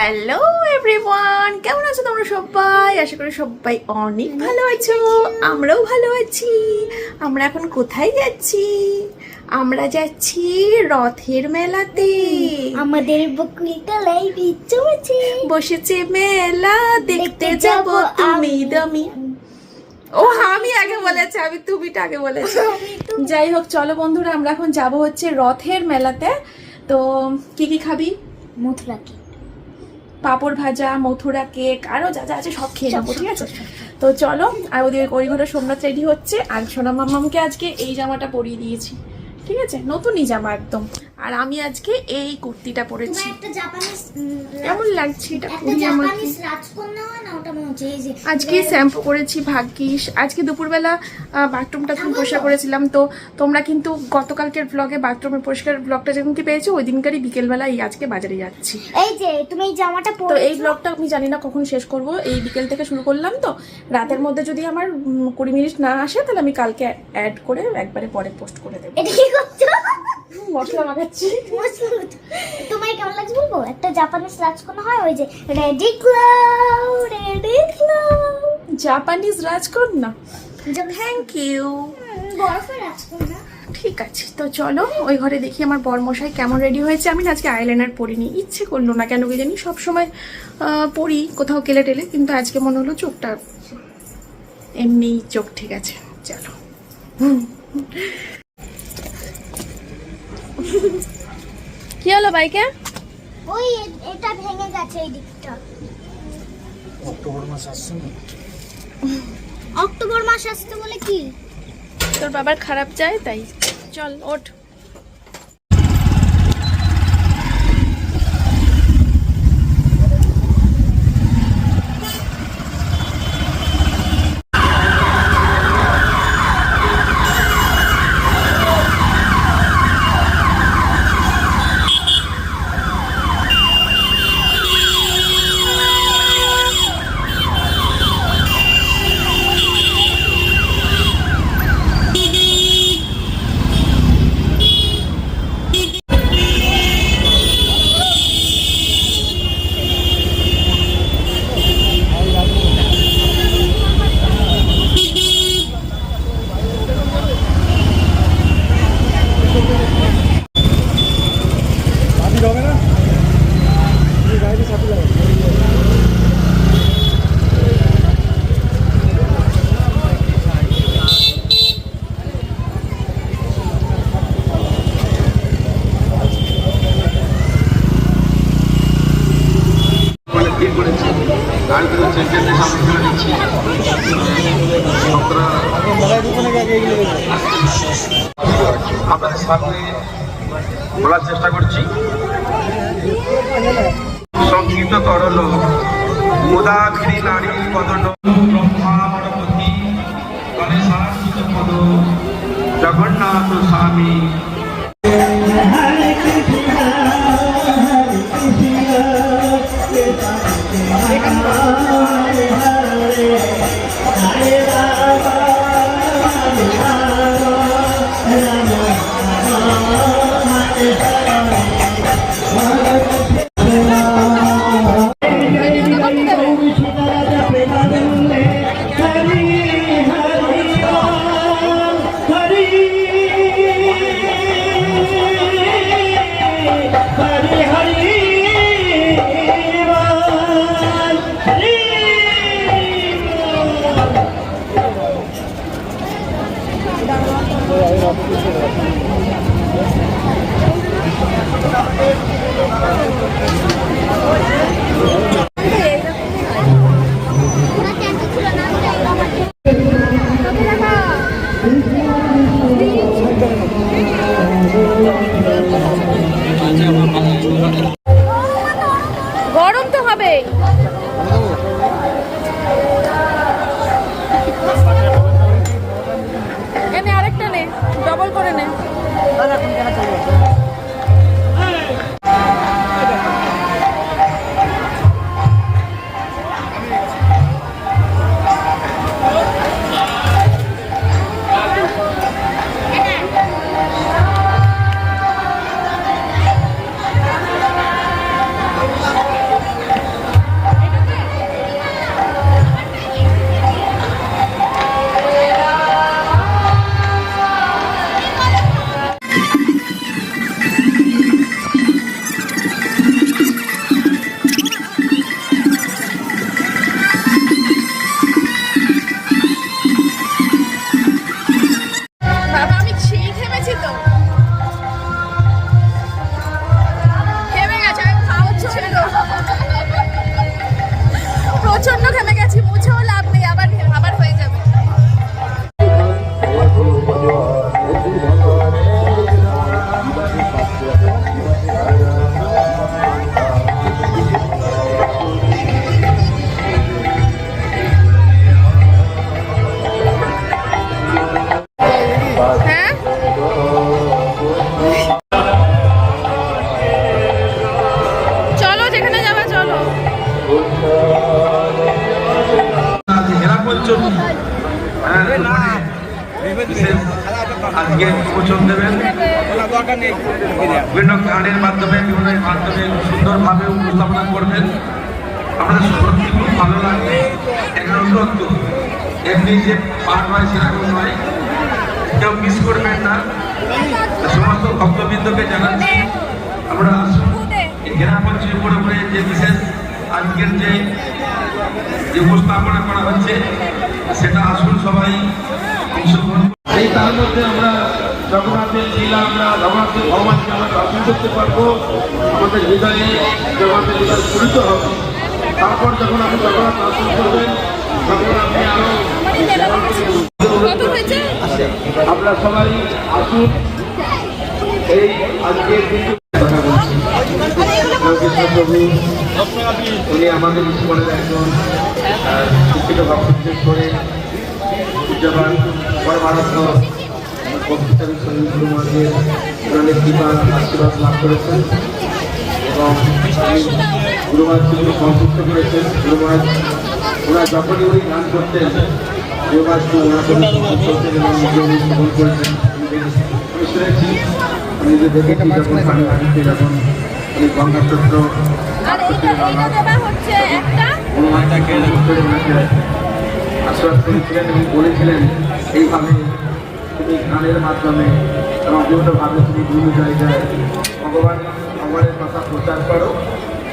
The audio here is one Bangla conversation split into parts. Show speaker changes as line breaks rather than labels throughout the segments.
হ্যালো এভরিওয়ান কেমন আছো তোমরা সবাই? আশা করি সবাই অনেক ভালো আছো। আমরাও ভালো আছি। আমরা এখন কোথায় যাচ্ছি? আমরা যাচ্ছি রথের মেলাতে।
আমাদের
বসেছে মেলা দেখতে যাব তুমি দমি। ও আমি আগে বলেছি আমি তুমিটা আগে বলেছি। যাই হোক চলো বন্ধুরা আমরা এখন যাব হচ্ছে রথের মেলাতে। তো কি কি খাবি?
মথুরা কি
পাঁপড় ভাজা মথুরা কেক আরও যা যা আছে সব খেয়ে নেব ঠিক আছে? তো চলো আর ওদের ওই ঘরে সোমনাথ রেডি হচ্ছে আর সোনা মামামকে আজকে এই জামাটা পরিয়ে দিয়েছি। ঠিক আছে? নতুনই জামা একদম। আর আমি আজকে এই কুর্তিটা পরেছি। কেমন লাগছে এটা
এই যে
আজকে শ্যাম্পু করেছি ভাগ্যিস। আজকে দুপুরবেলা বাথরুম টাথরুম পরিষ্কার করেছিলাম। তো তোমরা কিন্তু গতকালকের ব্লগে বাথরুমের পরিষ্কার ব্লগটা যেমনকি পেয়েছ ওই দিনকারই বিকেলবেলা এই আজকে বাজারে যাচ্ছি।
এই যে তুমি এই জামাটা
তো
পরে
এই ব্লগটা আমি জানি না কখন শেষ করব। এই বিকেল থেকে শুরু করলাম তো। রাতের মধ্যে যদি আমার কুড়ি মিনিট না আসে তাহলে আমি কালকে অ্যাড করে একবারে পরে পোস্ট করে দেবো।
এটা কি করছ?
মশলা মাখাচ্ছি।
তোমার কেমন লাগছে বলব? একটা জাপানিজ রাজকন্যা হয় ওই যে রেডি ক্লাউ রেডি ক্লাউ
জাপানিজ রাজকন্যা? থ্যাংক ইউ
বরফের রাজকন্যা।
ঠিক আছে তো চলো ওই ঘরে দেখি আমার বরমশাই কেমন রেডি হয়েছে। আমি আজকে আইলাইনার পরিনি ইচ্ছে করল না কেন কি জানি সবসময় পরি কোথাও কেলে টেলে কিন্তু আজকে মনে হলো চোখটা এমনি চোখ ঠিক আছে চলো। হুম। কি হলো বাইকে?
ওই এটা ভেঙে গেছে এই দিকটা।
অক্টোবর মাস আসছে না?
অক্টোবর মাস আসছে বলে কি?
তোর বাবার খারাপ যায় তাই। চল ওঠ।
আজকে প্রচুর দেবেন। বিভিন্ন গানের মাধ্যমে, বিভিন্ন মাধ্যমে সুন্দরভাবে উপস্থাপনা করবেন। আমাদের সত্যি খুব ভালো লাগবে। একটা নতুনত্ব এমনি যে পাঠ হয় সেরকম নয়। কেউ মিস করবেন না। সমস্ত ভক্তবৃন্দকে জানাচ্ছি, আমরা এই ঘেরাপঞ্চির উপরে উপরে যে বিশেষ আজকের যে উপস্থাপনা করা হচ্ছে, সেটা আসুন সবাই, অংশগ্রহণ। এই তার মধ্যে আমরা জগন্নাথের লীলা আমরা জগন্নাথের ভগবানকে আমরা দর্শন করতে পারব। আমাদের হৃদয়ে জগন্নাথের লীলা স্ফুরিত হবে। তারপর যখন আপনি জগন্নাথ দর্শন করবেন তখন আপনি আরও আমরা সবাই আসুন। এই আজকের কথা বলছি প্রভু উনি আমাদের জীবনের একজন শিক্ষিত ভক্ত বিশেষ করে পূজ্যবান বক্তৃতার সংগীত গুরু মহারাজের অনেক কৃপা আশীর্বাদ লাভ করেছেন। এবং গুরু মহারাজকে তিনি করেছেন। গুরু মহারাজ ওনারা যখনই উনি গান করতেন গুরু মহারাজকে ওনার সন্তুষ্ট এবং নিজে উনি শ্রবণ করেছেন। আমি শুনেছি আমি নিজে দেখেছি যখন পানি হাঁটিতে যখন উনি গঙ্গা চক্র আশ্বাস করেছিলেন এবং বলেছিলেন এইভাবে তুমি গানের মাধ্যমে এবং বিভিন্নভাবে তুমি বিভিন্ন জায়গায় ভগবান, ভগবানের কথা প্রচার করো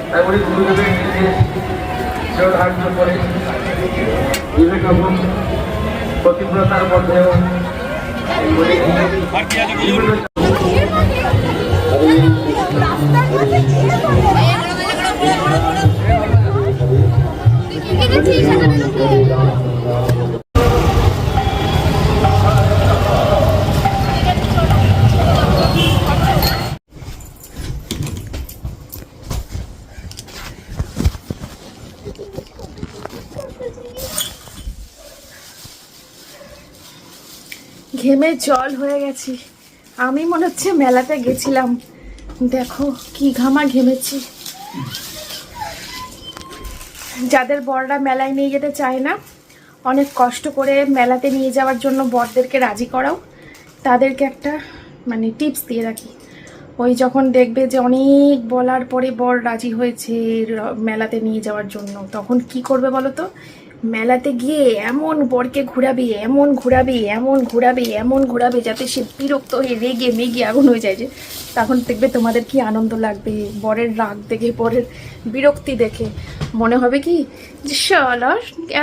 তাই উনি গুরুদেবের সেও ধার্য করে বিভিন্ন রকম প্রতিব্রতার মধ্যেও
ঘেমে জল হয়ে গেছি। আমি মনে হচ্ছে মেলাতে গেছিলাম। দেখো কি ঘামা ঘেমেছি। যাদের বড়রা মেলায় নিয়ে যেতে চায় না, অনেক কষ্ট করে মেলাতে নিয়ে যাওয়ার জন্য বরদেরকে রাজি করাও। তাদেরকে একটা মানে টিপস দিয়ে রাখি। ওই যখন দেখবে যে অনেক বলার পরে বর রাজি হয়েছে মেলাতে নিয়ে যাওয়ার জন্য, তখন কি করবে বলো তো? মেলাতে গিয়ে এমন বরকে ঘুরাবে, এমন ঘুরাবে এমন ঘুরাবে এমন ঘুরাবে যাতে সে বিরক্ত হয়ে রেগে মেগে আগুন হয়ে যায় যে। তখন দেখবে তোমাদের কি আনন্দ লাগবে, বরের রাগ দেখে, বরের বিরক্তি দেখে। মনে হবে কি যে, শালা,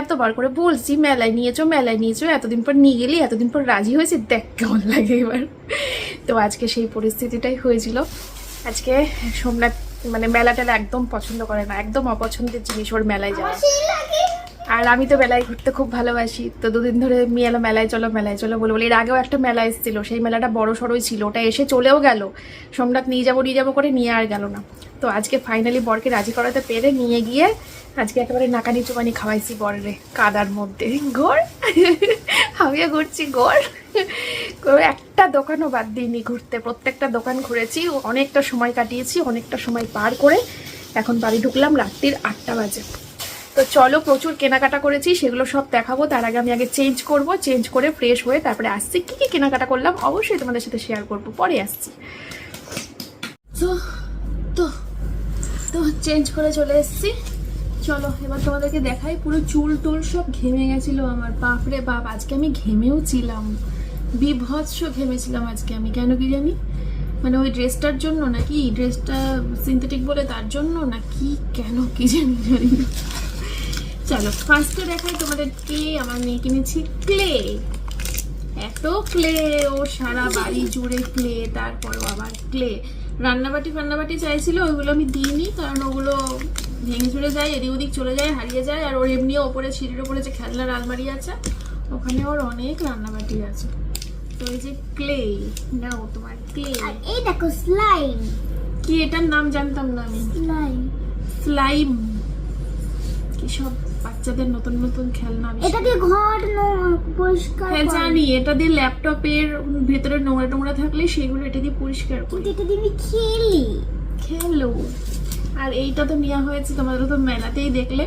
এতবার করে বলছি, মেলায় নিয়েছো মেলায় নিয়েছো, এতদিন পর নিয়ে গেলি, এতদিন পর রাজি হয়েছে, দেখ কেমন লাগে এবার। তো আজকে সেই পরিস্থিতিটাই হয়েছিল। আজকে সোমনাথ মানে মেলা টেলা একদম পছন্দ করে না, একদম অপছন্দের জিনিস ওর মেলায় যাওয়া। আর আমি তো মেলায় ঘুরতে খুব ভালোবাসি। তো দুদিন ধরে মেয়ে এলো মেলায়, চলো মেলায়, চলো বলে বলে, এর আগেও একটা মেলা এসেছিল, সেই মেলাটা বড় সড়োই ছিল। ওটা এসে চলেও গেল। সোমনাথ নিয়ে যাব নিয়ে যাব করে নিয়ে আর গেল না। তো আজকে ফাইনালি বরকে রাজি করাতে পেরে নিয়ে গিয়ে আজকে একেবারে নাকানি চুপানি খাওয়াইছি বরেরে, কাদার মধ্যে। ঘর আমিও ঘুরছি ঘর একটা দোকানও বাদ দিইনি ঘুরতে। প্রত্যেকটা দোকান ঘুরেছি, অনেকটা সময় কাটিয়েছি, অনেকটা সময় পার করে এখন বাড়ি ঢুকলাম রাত্রির আটটা বাজে। তো চলো প্রচুর কেনাকাটা করেছি, সেগুলো সব দেখাবো, তার আগে আমি আগে চেঞ্জ করব চেঞ্জ করে ফ্রেশ হয়ে তারপরে আসছি। কী কী কেনাকাটা করলাম অবশ্যই তোমাদের সাথে শেয়ার করব, পরে আসছি। তো তো তো চেঞ্জ করে চলে এসেছি। চলো, এবার তোমাদেরকে দেখাই, পুরো চুল টুল সব ঘেমে গেছিল আমার। বাপরে বাপ, আজকে আমি ঘেমেও ছিলাম। বিভৎস ঘেমেছিলাম আজকে আমি, কেন কি জানি? মানে ওই ড্রেসটার জন্য নাকি ড্রেসটা সিনথেটিক বলে তার জন্য, না কি, কেন কি জানি জানি। চলো ফার্স্টে দেখাই তোমাদেরকে আমার মেয়ে কিনেছি ক্লে। এত ক্লে ও সারা বাড়ি জুড়ে ক্লে তারপরও আবার ক্লে। রান্নাবাটি ফান্নাবাটি চাইছিল ওইগুলো আমি দিইনি কারণ ওগুলো ভেঙে চুরে যায় এদিক ওদিক চলে যায় হারিয়ে যায় আর ওর এমনিও ওপরে সিঁড়ির ওপরে যে খেলনার আলমারি আছে ওখানে ওর অনেক রান্নাবাটি আছে। তো এই যে ক্লে নাও তোমার ক্লে।
এই দেখো স্লাইম
কি এটার নাম জানতাম না আমি।
Slime
slime. কি সব বাচ্চাদের নতুন নতুন খেলনা আবিষ্কার।
এটাকে ঘর পরিষ্কার
হ্যাঁ জানি এটা দিয়ে ল্যাপটপের ভেতরে নোংরা টোংরা থাকলে সেগুলো এটা দিয়ে পরিষ্কার করি।
এটা দিয়ে আমি খেলি।
খেলো। আর এইটা তো নেওয়া হয়েছে তোমাদের তো মেলাতেই দেখলে।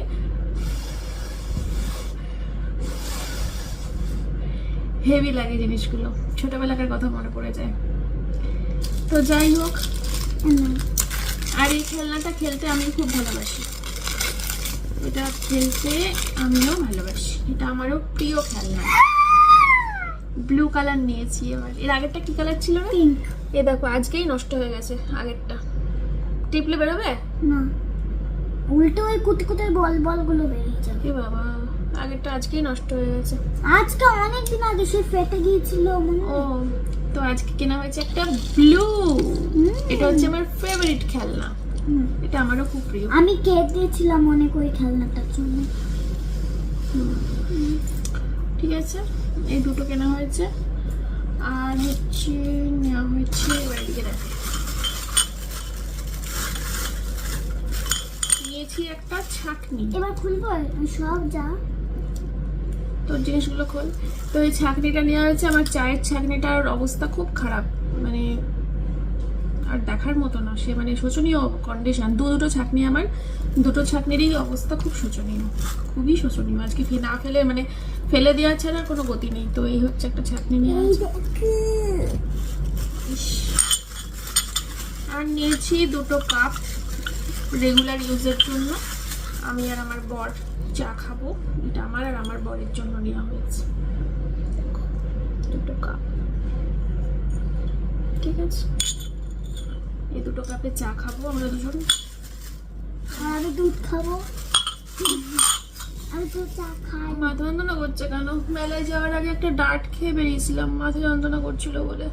হেভি লাগে জিনিসগুলো। ছোটবেলাকার কথা মনে পড়ে যায়। তো যাই হোক। আর এই খেলনাটা খেলতে আমি খুব ভালোবাসি। এটা খেলতে আমিও ভালোবাসি। এটা আমারও প্রিয় খেলনা। ব্লু কালার নিয়েছি এবার। এর আগেরটা কি কালার ছিল পিঙ্ক এ দেখো আজকেই নষ্ট হয়ে গেছে আগেরটা। টিপলে বেরোবে
না। উল্টো ওই কুটি কুটির বল বলগুলো বেরিয়ে যাবে।
বাবা আগেরটা আজকেই নষ্ট হয়ে গেছে।
আজকে অনেক দিন আগে সে ফেটে গিয়েছিল
ও তো আজকে কেনা হয়েছে একটা ব্লু এটা হচ্ছে আমার ফেভারিট খেলনা। এটা আমারও খুব প্রিয়।
আমি কেক দিয়েছিলাম অনেক ওই খেলনাটার জন্য।
ঠিক আছে এই দুটো কেনা হয়েছে। আর হচ্ছে নেওয়া হয়েছে নিয়েছি একটা ছাকনি।
এবার খুলবো? সব যা।
তোর জিনিসগুলো খোল। তো এই ছাকনিটা নেওয়া হয়েছে আমার চায়ের ছাকনিটার অবস্থা খুব খারাপ। মানে আর দেখার মতো না। সে মানে শোচনীয় কন্ডিশন দু দুটো ছাকনি আমার। দুটো ছাকনিরই অবস্থা খুব শোচনীয়। খুবই শোচনীয়। আজকে ফে- না ফেলে মানে ফেলে দেওয়া ছাড়া কোনো গতি নেই। তো এই হচ্ছে একটা ছাকনি নিয়ে। আর নিয়েছি দুটো কাপ রেগুলার ইউজের জন্য। আমি আর আমার বর চা খাব। এটা আমার আর আমার বরের জন্য নেওয়া হয়েছে। দেখো, দুটো কাপ। ঠিক আছে? এই দুটো কাপে চা খাব আমরা দুজন।
আর আমি দুধ খাব। আমি তো চা খাই।
মাথা যন্ত্রণা করছে কেন? মেলায় যাওয়ার আগে একটা ডাট খেয়ে বেরিয়েছিলাম। মাথা যন্ত্রণা করছিল বলে।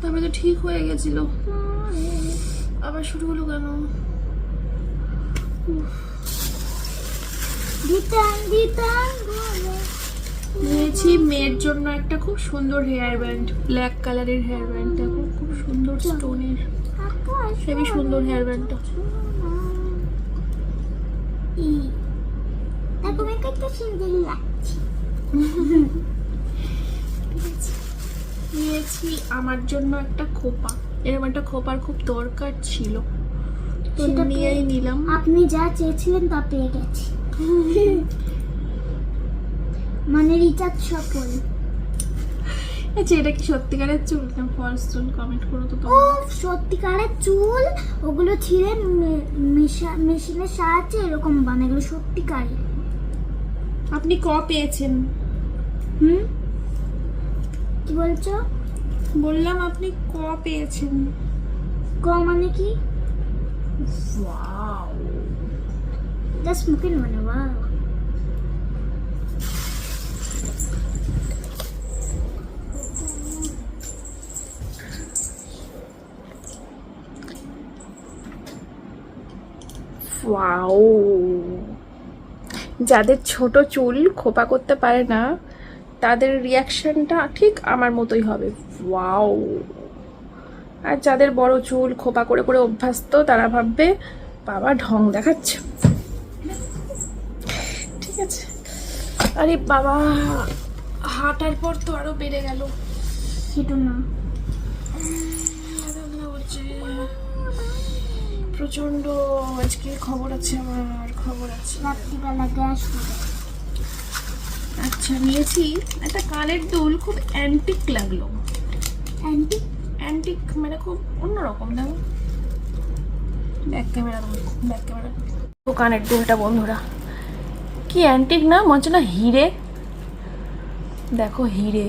তারপরে তো ঠিক হয়ে গেছিল। আবার শুরু হলো কেন। নিয়েছি মেয়ের জন্য একটা খুব সুন্দর হেয়ার ব্যান্ড ব্ল্যাক কালারের হেয়ার ব্যান্ড দেখো খুব সুন্দর স্টোনের সুন্দর হেয়ার ব্যান্ডটা
ই। দেখো সুন্দর লাগছে।
নিয়েছি আমার জন্য একটা খোপা। এরকম একটা খোপার খুব দরকার ছিল। তো- নিয়েই নিলাম।
আপনি যা চেয়েছিলেন তা পেয়ে গেছি। মানে রিচার্জ সফল।
আচ্ছা এটা কি সত্যিকারের চুল? না ফলস চুল? কমেন্ট করো তো
ও সত্যিকারের চুল? ওগুলো ছিঁড়ে মেশা- মেশিনের সাহায্যে এরকম বানায় এগুলো সত্যিকারের।
আপনি ক পেয়েছেন?
হুম? কি বলছো?
বললাম আপনি ক পেয়েছেন।
ক মানে কি?
ওয়াও।
জাস্ট মুখের মানে বাহ
ওয়াও। যাদের ছোট চুল খোপা করতে পারে না, তাদের রিয়াকশনটা ঠিক আমার মতোই হবে। ওয়াও। আর যাদের বড় চুল খোপা করে করে অভ্যস্ত, তারা ভাববে, বাবা, ঢং দেখাচ্ছে। ঠিক আছে। আরে বাবা, হাঁটার পর তো আরও বেড়ে গেল।
না।
প্রচণ্ড আজকে খবর আছে আমার খবর আছে।
রাত্রিবেলা গ্যাস
আচ্ছা নিয়েছি। একটা কানের দুল খুব অ্যান্টিক লাগল।
অ্যান্টিক
অ্যান্টিক মানে খুব অন্যরকম দেখো। ব্যাক ক্যামেরা ব্যাক ক্যামেরা তো কানের দুলটা বন্ধুরা। কি অ্যান্টিক না? মনে না হিরে। দেখো হিরে।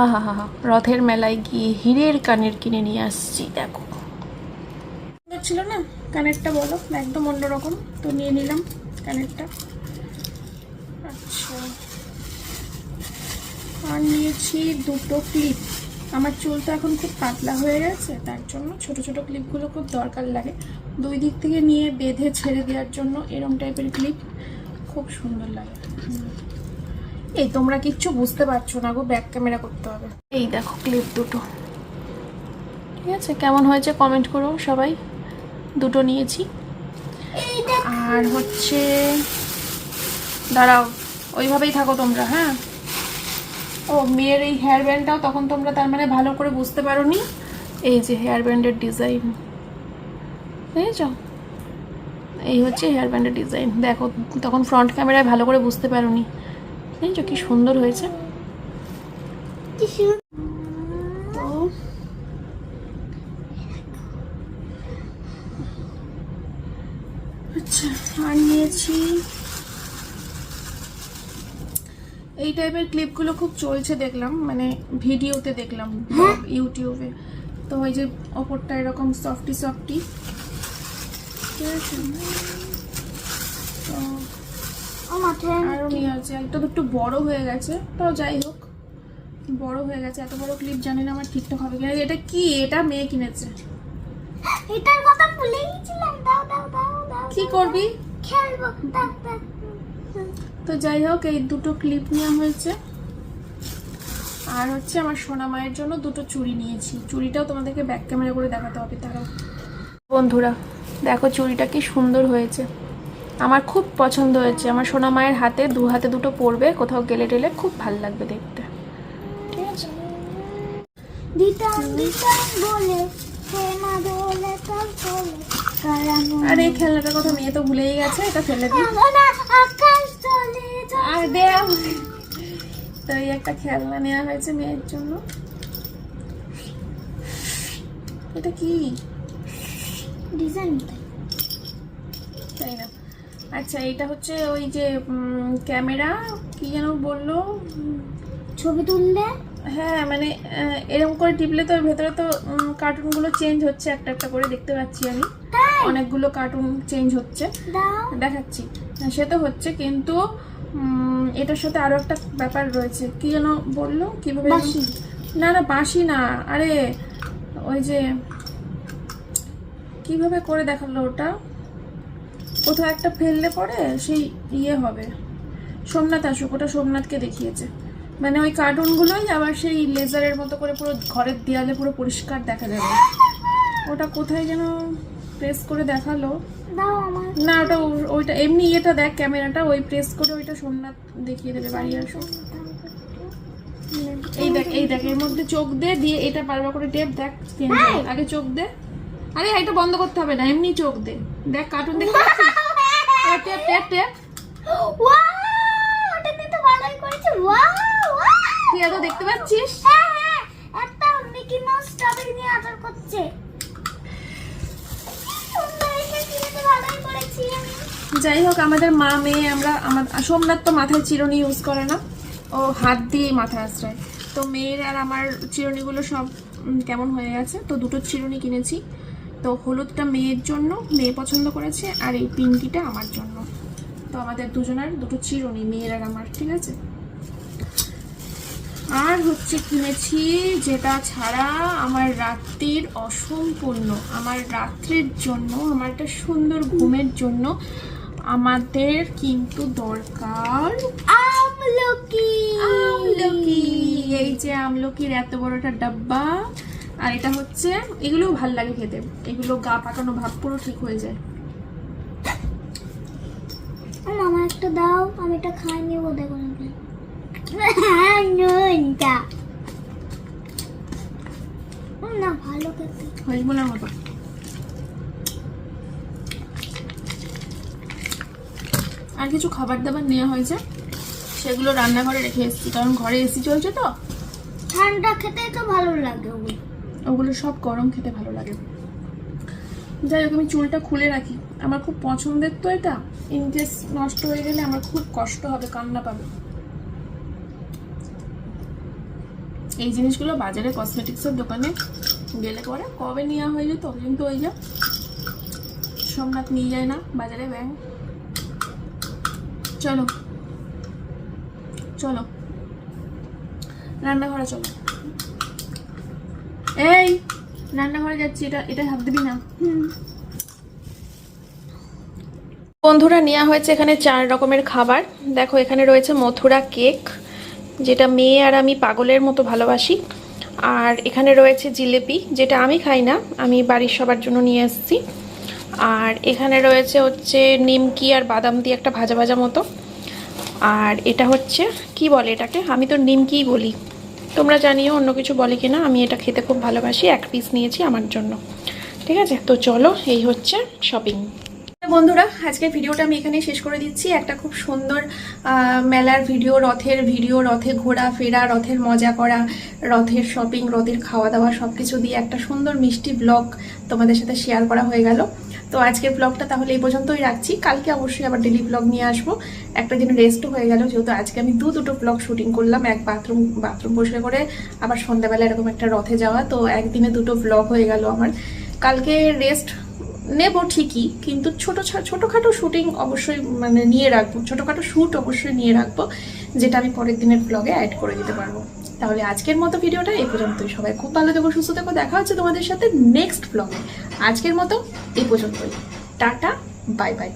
আহা হা হা রথের মেলায় গিয়ে হিরের কানের কিনে নিয়ে আসছি দেখো। ছিল না? কানেরটা বলো, একদম অন্যরকম। তো নিয়ে নিলাম কানেরটা। আচ্ছা। আর নিয়েছি দুটো ক্লিপ। আমার চুল তো এখন খুব পাতলা হয়ে গেছে, তার জন্য ছোট ছোট ক্লিপগুলো খুব দরকার লাগে। দুই দিক থেকে নিয়ে বেঁধে ছেড়ে দেওয়ার জন্য এরম টাইপের ক্লিপ খুব সুন্দর লাগে। এই তোমরা কিচ্ছু বুঝতে পারছ না গো ব্যাক ক্যামেরা করতে হবে। এই দেখো ক্লিপ দুটো। ঠিক আছে? কেমন হয়েছে? কমেন্ট করো সবাই। দুটো নিয়েছি। আর হচ্ছে দাঁড়াও ওইভাবেই থাকো তোমরা হ্যাঁ? ও মেয়ের এই হেয়ার ব্যান্ডটাও তখন তোমরা তার মানে ভালো করে বুঝতে পারো নি এই যে হেয়ার ব্যান্ডের ডিজাইন বুঝেছ? এই হচ্ছে হেয়ার ব্যান্ডের ডিজাইন দেখো তখন ফ্রন্ট ক্যামেরায় ভালো করে বুঝতে পারো নি বুঝেছ? কি সুন্দর হয়েছে
কি সুন্দর।
তো আচ্ছা আর নিয়েছি এই টাইপের ক্লিপগুলো খুব চলছে দেখলাম মানে ভিডিওতে দেখলাম ইউটিউবে তো ওই যে ওপরটা এরকম সফটি সফটি ঠিক আছে। তো আরও নিয়ে আছে একটা তো একটু বড় হয়ে গেছে তাও যাই হোক। বড় হয়ে গেছে এত বড় ক্লিপ জানি না আমার ঠিকঠাক হবে কিনা। এটা কি? এটা মেয়ে কিনেছে।
এটার কথা ভুলে গেছিলাম। দাও দাও দাও দাও
কি করবি?
খেলব
তো যাই হোক এই দুটো ক্লিপ নেওয়া হয়েছে। আর হচ্ছে আমার সোনা মায়ের জন্য দুটো চুড়ি নিয়েছি। চুড়িটাও তোমাদেরকে ব্যাক ক্যামেরা করে দেখাতে হবে তারাও। বন্ধুরা দেখো চুড়িটা কি সুন্দর হয়েছে। আমার খুব পছন্দ হয়েছে। আমার সোনা মায়ের হাতে দু হাতে দুটো পরবে কোথাও গেলে টেলে খুব ভালো লাগবে দেখতে। ঠিক আছে?
দিতাম দিতাম বলে।
আর এই খেলনাটার কথা মেয়ে তো ভুলেই গেছে এটা ফেলে দিই। আর তো এই একটা খেলনা নেওয়া হয়েছে মেয়ের জন্য। এটা কি?
ডিজাইন।
তাই না? আচ্ছা এটা হচ্ছে ওই যে ক্যামেরা কি যেন বলল?
ছবি তুললে?
হ্যাঁ মানে এরকম করে টিপলে তো ভেতরে তো কার্টুনগুলো চেঞ্জ হচ্ছে একটা একটা করে দেখতে পাচ্ছি আমি। অনেকগুলো কার্টুন চেঞ্জ হচ্ছে। দেখাচ্ছি। সে তো হচ্ছে কিন্তু এটার সাথে আরও একটা ব্যাপার রয়েছে। কি যেন বলল? কীভাবে না না বাঁশি না। আরে ওই যে কীভাবে করে দেখাল ওটা? কোথাও একটা ফেললে পরে সেই ইয়ে হবে। সোমনাথ আসুক ওটা সোমনাথকে দেখিয়েছে। মানে ওই কার্টুনগুলোই আবার সেই লেজারের মতো করে পুরো ঘরের দেয়ালে পুরো পরিষ্কার দেখা যাবে। ওটা কোথায় যেন প্রেস করে দেখাল। না ওটা ওইটা এমনি ইয়েটা দেখ ক্যামেরাটা ওই প্রেস করে ওইটা সোমনাথ দেখিয়ে দেবে বাড়ি আসো এই দেখ এই দেখ এর মধ্যে চোখ দে দিয়ে এটা বারবার করে টেপ দেখ আগে চোখ দে। আরে এটা বন্ধ করতে হবে না এমনি চোখ দে। দেখ কার্টুন দেখতে পাচ্ছিস? এ, টেপ টেপ টেপ।
ওয়াও ওটা কিন্তু ভালোই করেছে। ওয়াও ওয়াও
তুই এত দেখতে পাচ্ছিস?
হ্যাঁ হ্যাঁ একটা মিকি মাউস স্ট্রবেরি নিয়ে আদর করছে সুন্দর এটা কিন্তু ভালোই করেছি আমি
যাই হোক, আমাদের মা, মেয়ে, আমরা আমার সোমনাথ তো মাথায় চিরুনি ইউজ করে না। ও হাত দিয়ে মাথায় আশ্রয়। তো মেয়ের আর আমার চিরুনিগুলো সব কেমন হয়ে গেছে? তো দুটো চিরুনি কিনেছি। তো হলুদটা মেয়ের জন্য, মেয়ে পছন্দ করেছে, আর এই পিঙ্কিটা আমার জন্য। তো আমাদের দুজনের দুটো চিরুনি, মেয়ের আর আমার, ঠিক আছে? আর হচ্ছে কিনেছি যেটা ছাড়া আমার রাত্রির অসম্পূর্ণ আমার রাত্রির জন্য আমার একটা সুন্দর ঘুমের জন্য আমাদের কিন্তু দরকার
আমলকি।
আমলকি। এই যে আমলকির এত বড় একটা ডাব্বা আর এটা হচ্ছে এগুলো ভালো লাগে খেতে। এগুলো গা পাকানো ভাব পুরো ঠিক হয়ে যায়।
মামা একটা দাও আমি এটা খাই নিব দেখো নাকি হ্যাঁ, নুনটা উম, না ভালো খেতে
হজমোলার মতো আর কিছু খাবার দাবার নেওয়া হয়েছে সেগুলো রান্নাঘরে রেখে এসেছি কারণ ঘরে এসি চলছে তো।
ঠান্ডা খেতে তো ভালো লাগে ওগুলো।
ওগুলো সব গরম খেতে ভালো লাগে। যাই হোক আমি চুলটা খুলে রাখি। আমার খুব পছন্দের তো এটা। ইনকেস নষ্ট হয়ে গেলে আমার খুব কষ্ট হবে কান্না পাবে। এই জিনিসগুলো বাজারে কসমেটিক্সের দোকানে গেলে পরে কবে নেওয়া হয়ে যেত কিন্তু ওই যে সোমনাথ নিয়ে যায় না বাজারে ব্যাং। চলো। চলো। রান্নাঘরে চলো। এই, রান্নাঘরে যাচ্ছি। এটা এটা হাত দিবি না? বন্ধুরা নেওয়া হয়েছে এখানে চার রকমের খাবার। দেখো, এখানে রয়েছে মথুরা কেক যেটা মেয়ে আর আমি পাগলের মতো ভালোবাসি। আর এখানে রয়েছে জিলেপি, যেটা আমি খাই না, আমি বাড়ির সবার জন্য নিয়ে এসেছি। আর এখানে রয়েছে হচ্ছে নিমকি আর বাদাম দিয়ে একটা ভাজা ভাজা মতো। আর এটা হচ্ছে, কি বলে এটাকে? আমি তো নিমকিই বলি। তোমরা জানিও অন্য কিছু বলে কিনা, আমি এটা খেতে খুব ভালোবাসি, এক পিস নিয়েছি আমার জন্য। ঠিক আছে? তো চলো, এই হচ্ছে শপিং বন্ধুরা আজকে ভিডিওটা আমি এখানে শেষ করে দিচ্ছি। একটা খুব সুন্দর মেলার ভিডিও, রথের ভিডিও, রথে ঘোরা, ফেরা, রথের মজা করা, রথের শপিং রথের খাওয়া দাওয়া সব কিছু দিয়ে একটা সুন্দর মিষ্টি ব্লগ তোমাদের সাথে শেয়ার করা হয়ে গেল। তো আজকের ব্লগটা তাহলে এই পর্যন্তই রাখছি। কালকে অবশ্যই আবার ডেলি ব্লগ নিয়ে আসব। একটা দিন রেস্টও হয়ে গেল, যেহেতু আজকে আমি দু দুটো ব্লগ শুটিং করলাম, এক বাথরুম বাথরুম বসে করে, আবার সন্ধ্যাবেলা এরকম একটা রথে যাওয়া। তো একদিনে দুটো ব্লগ হয়ে গেল আমার। কালকে রেস্ট নেব ঠিকই, কিন্তু ছোট ছোটোখাটো শুটিং অবশ্যই মানে নিয়ে রাখব, ছোটোখাটো শ্যুট অবশ্যই নিয়ে রাখব, যেটা আমি পরের দিনের ব্লগে অ্যাড করে দিতে পারব। তাহলে আজকের মতো ভিডিওটা এই পর্যন্তই। সবাই খুব ভালো থেকো, সুস্থ থেকো, দেখা হচ্ছে তোমাদের সাথে নেক্সট ব্লগে আজকের মতো এই পর্যন্তই। Tata bye bye